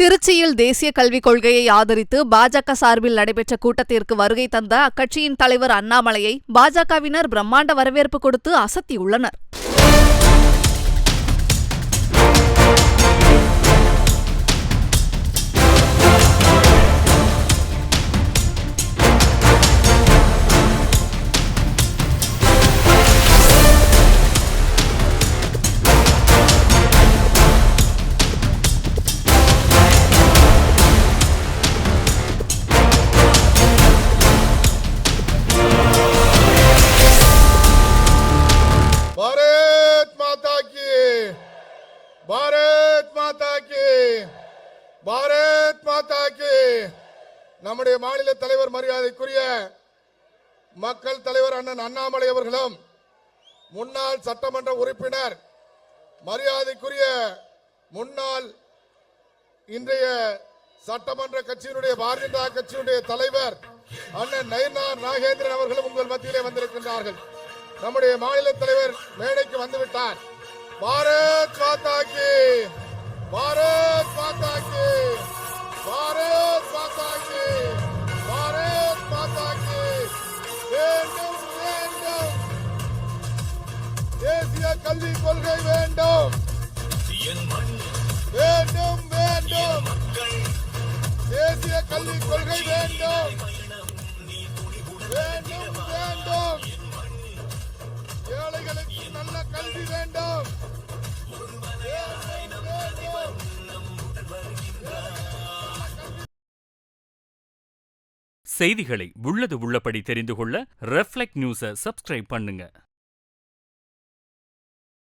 திருச்சியில் தேசிய கல்விக் கொள்கையை ஆதரித்து பாஜக சார்பில் நடைபெற்ற கூட்டத்திற்கு வருகை தந்த அக்கட்சியின் தலைவர் அண்ணாமலையை பாஜகவினர் பிரம்மாண்ட வரவேற்பு கொடுத்து அசத்தியுள்ளனர். நம்முடைய மாநில தலைவர் மரியாதைக்குரிய மக்கள் தலைவர் அண்ணன் அண்ணாமலை அவர்களும் முன்னாள் சட்டமன்ற உறுப்பினர் மரியாதைக்குரிய முன்னாள் இன்றைய சட்டமன்ற கட்சியினுடைய பாரதிய ஜனதா கட்சியினுடைய தலைவர் அண்ணன் நயினார் நாகேந்திரன் அவர்களும் உங்கள் மத்தியிலே வந்திருக்கின்றார்கள். நம்முடைய மாநில தலைவர் மேடைக்கு வந்துவிட்டார். பாரத் மாதா கி கல்விக் கொள்கை வேண்டும். வேண்டும் வேண்டும். தேசிய கல்விக் கொள்கை வேண்டும். வேண்டும் வேண்டும். ஏழைகளுக்கு நல்ல கல்வி வேண்டும். செய்திகளை உள்ளது உள்ளபடி தெரிந்து கொள்ள ரெஃப்ளெக்ட் நியூஸை சப்ஸ்கிரைப் பண்ணுங்க.